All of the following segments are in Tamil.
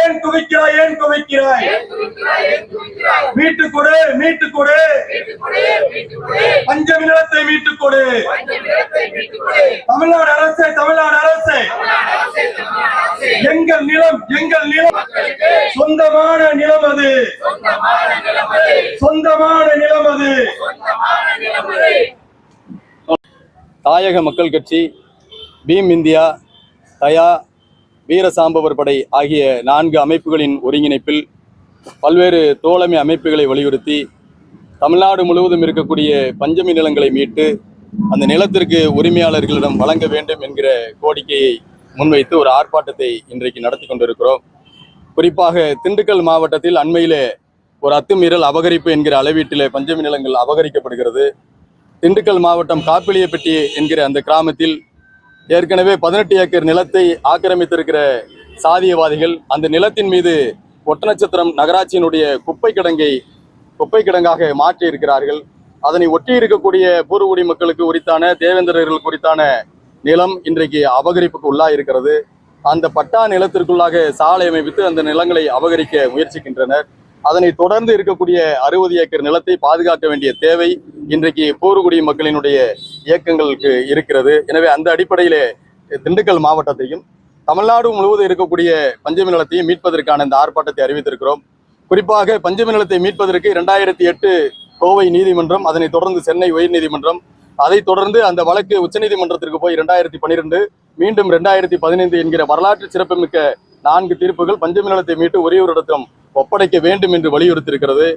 ஏன் குவிக்கிறாய் ஏன் குவிக்கிறாய்? மீட்டு கொடு மீட்டு கொடு பஞ்சமி நிலத்தை மீட்டு கொடு தமிழ்நாடு அரசு தமிழ்நாடு அரசு. எங்கள் நிலம் எங்கள் நிலம். சொந்தமான நிலம் அது. சொந்தமான நிலம் அது. தாயக மக்கள் கட்சி பீம் இந்தியா தயா வீரசாம்பவர் படை ஆகிய நான்கு அமைப்புகளின் ஒருங்கிணைப்பில் பல்வேறு தோழமை அமைப்புகளை வலியுறுத்தி தமிழ்நாடு முழுவதும் இருக்கக்கூடிய பஞ்சமி நிலங்களை மீட்டு அந்த நிலத்திற்கு உரிமையாளர்களிடம் வழங்க வேண்டும் என்கிற கோரிக்கையை முன்வைத்து ஒரு ஆர்ப்பாட்டத்தை இன்றைக்கு நடத்தி கொண்டிருக்கிறோம். குறிப்பாக திண்டுக்கல் மாவட்டத்தில் அண்மையிலே ஒரு அத்துமீறல் அபகரிப்பு என்கிற அளவீட்டிலே பஞ்சமி நிலங்கள் அபகரிக்கப்படுகிறது. திண்டுக்கல் மாவட்டம் காப்பிலியப்பட்டி என்கிற அந்த கிராமத்தில் ஏற்கனவே பதினெட்டு ஏக்கர் நிலத்தை ஆக்கிரமித்திருக்கிற சாதியவாதிகள் அந்த நிலத்தின் மீது ஒட்டநட்சத்திரம் நகராட்சியினுடைய குப்பை கிடங்கை குப்பை கிடங்காக மாற்றி இருக்கிறார்கள் அதனை ஒட்டி இருக்கக்கூடிய பூர்வகுடி மக்களுக்கு உரித்தான தேவேந்திரர்கள் குறித்தான நிலம் இன்றைக்கு அபகரிப்புக்கு உள்ளா இருக்கிறது அந்த பட்டா நிலத்திற்குள்ளாக சாலை அமைத்து அந்த நிலங்களை அபகரிக்க முயற்சிக்கின்றனர். அதனை தொடர்ந்து இருக்கக்கூடிய அறுபது ஏக்கர் நிலத்தை பாதுகாக்க வேண்டிய தேவை இன்றைக்கு போர்குடி மக்களினுடைய இயக்கங்களுக்கு இருக்கிறது. எனவே அந்த அடிப்படையிலே திண்டுக்கல் மாவட்டத்தையும் தமிழ்நாடு முழுவதும் இருக்கக்கூடிய பஞ்சமி நிலத்தையும் மீட்பதற்கான இந்த ஆர்ப்பாட்டத்தை அறிவித்திருக்கிறோம். குறிப்பாக பஞ்சமி நிலத்தை மீட்பதற்கு இரண்டாயிரத்தி எட்டு கோவை நீதிமன்றம் அதனை தொடர்ந்து சென்னை உயர்நீதிமன்றம் அதை தொடர்ந்து அந்த வழக்கு உச்சநீதிமன்றத்திற்கு போய் இரண்டாயிரத்தி பனிரெண்டு மீண்டும் இரண்டாயிரத்தி பதினைந்து என்கிற வரலாற்று சிறப்புமிக்க நான்கு தீர்ப்புகள் பஞ்சமி நிலத்தை மீட்டு ஒரே ஒரு இடத்திலும் ஒப்படைக்க வேண்டும் என்று வலியுறுத்தியிருக்கிறது.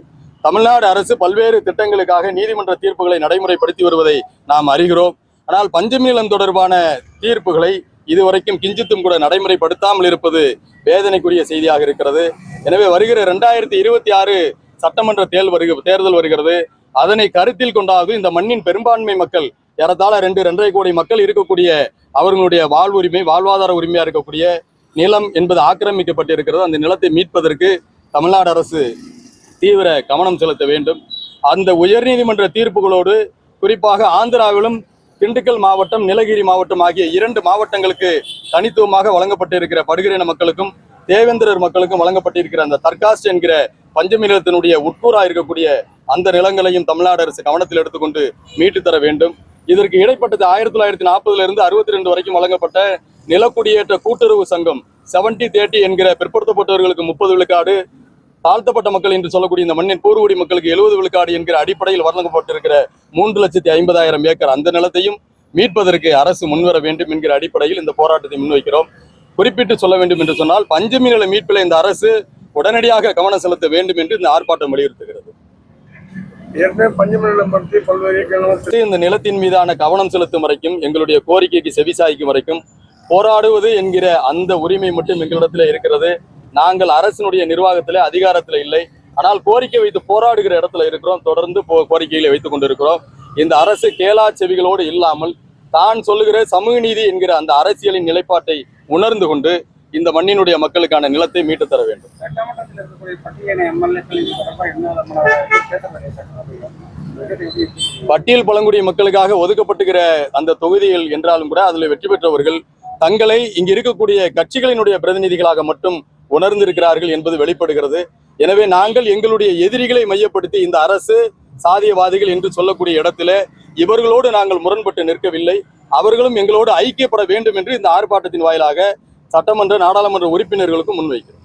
தமிழ்நாடு அரசு பல்வேறு திட்டங்களுக்காக நீதிமன்ற தீர்ப்புகளை நடைமுறைப்படுத்தி வருவதை நாம் அறிகிறோம். ஆனால் பஞ்சமி நிலம் தொடர்பான தீர்ப்புகளை இதுவரைக்கும் கிஞ்சித்தும் கூட நடைமுறைப்படுத்தாமல் இருப்பது வேதனைக்குரிய செய்தியாக இருக்கிறது. எனவே வருகிற இரண்டாயிரத்தி இருபத்தி ஆறு சட்டமன்ற தேர்தல் வருக தேர்தல் வருகிறது. அதனை கருத்தில் கொண்டாவது இந்த மண்ணின் பெரும்பான்மை மக்கள் ஏறத்தாழ ரெண்டு ரெண்டரை கோடி மக்கள் இருக்கக்கூடிய அவர்களுடைய வாழ்வுரிமை வாழ்வாதார உரிமையா இருக்கக்கூடிய நிலம் என்பது ஆக்கிரமிக்கப்பட்டிருக்கிறது. அந்த நிலத்தை மீட்பதற்கு தமிழ்நாடு அரசு தீவிர கவனம் செலுத்த வேண்டும். அந்த உயர்நீதிமன்ற தீர்ப்புகளோடு குறிப்பாக ஆந்திராவிலும் திண்டுக்கல் மாவட்டம் நீலகிரி மாவட்டம் ஆகிய இரண்டு மாவட்டங்களுக்கு தனித்துவமாக வழங்கப்பட்டிருக்கிற படுகிரின மக்களுக்கும் தேவேந்திரர் மக்களுக்கும் வழங்கப்பட்டிருக்கிற அந்த தர்காஸ்ட் என்கிற பஞ்சமி நிலத்தினுடைய உட்கூறா இருக்கக்கூடிய அந்த நிலங்களையும் தமிழ்நாடு அரசு கவனத்தில் எடுத்துக்கொண்டு மீட்டு தர வேண்டும். இதற்கு இடைப்பட்டது ஆயிரத்தி தொள்ளாயிரத்தி நாற்பதுல இருந்து அறுபத்தி ரெண்டு வரைக்கும் வழங்கப்பட்ட நிலக்குடியேற்ற கூட்டுறவு சங்கம் செவன்டி தேர்ட்டி என்கிற பிற்படுத்தப்பட்டவர்களுக்கு முப்பது விழுக்காடு தாழ்த்தப்பட்ட மக்கள் என்று சொல்லக்கூடிய இந்த மண்ணின் பூர்வகுடி மக்களுக்கு எழுபது விழுக்காடு என்கிற அடிப்படையில் வழங்கப்பட்டிருக்கிற மூன்று லட்சத்தி ஐம்பதாயிரம் ஏக்கர் அந்த நிலத்தையும் மீட்பதற்கு அரசு முன்வர வேண்டும் என்கிற அடிப்படையில் இந்த போராட்டத்தை முன்வைக்கிறோம். குறிப்பிட்டு சொல்ல வேண்டும் என்று சொன்னால் பஞ்சமி நில மீட்பில் இந்த அரசு உடனடியாக கவனம் செலுத்த வேண்டும் என்று இந்த ஆர்ப்பாட்டம் வலியுறுத்துகிறது. இந்த நிலத்தின் மீதான கவனம் செலுத்தும் வரைக்கும் எங்களுடைய கோரிக்கைக்கு செவிசாய்க்கும் வரைக்கும் போராடுவது என்கிற அந்த உரிமை மட்டும் எங்களிடத்தில் இருக்கிறது. நாங்கள் அரசினுடைய நிர்வாகத்திலே அதிகாரத்தில் இல்லை. ஆனால் கோரிக்கை வைத்து போராடுகிற இடத்துல இருக்கிறோம். தொடர்ந்து போ- கோரிக்கைகளை வைத்துக் கொண்டிருக்கிறோம். இந்த அரசு கேலா செவிகளோடு இல்லாமல் தான் சொல்லுகிற சமூக நீதி என்கிற அந்த அரசியலின் நிலைப்பாட்டை உணர்ந்து கொண்டு இந்த மண்ணினுடைய மக்களுக்கான நிலத்தை மீட்டு தர வேண்டும். பட்டியல் பழங்குடி மக்களுக்காக ஒதுக்கப்பட்டுகிற அந்த தொகுதிகள் என்றாலும் கூட அதில் வெற்றி பெற்றவர்கள் தங்களை இங்கு இருக்கக்கூடிய கட்சிகளினுடைய பிரதிநிதிகளாக மட்டும் உணர்ந்திருக்கிறார்கள் என்பது வெளிப்படுகிறது. எனவே நாங்கள் எங்களுடைய எதிரிகளை மையப்படுத்தி இந்த அரசு சாதியவாதிகள் என்று சொல்லக்கூடிய இடத்துல இவர்களோடு நாங்கள் முரண்பட்டு நிற்கவில்லை. அவர்களும் எங்களோடு ஐக்கியப்பட வேண்டும் என்று இந்த ஆர்ப்பாட்டத்தின் வாயிலாக சட்டமன்ற நாடாளுமன்ற உறுப்பினர்களுக்கும் முன்வைக்கிறோம்.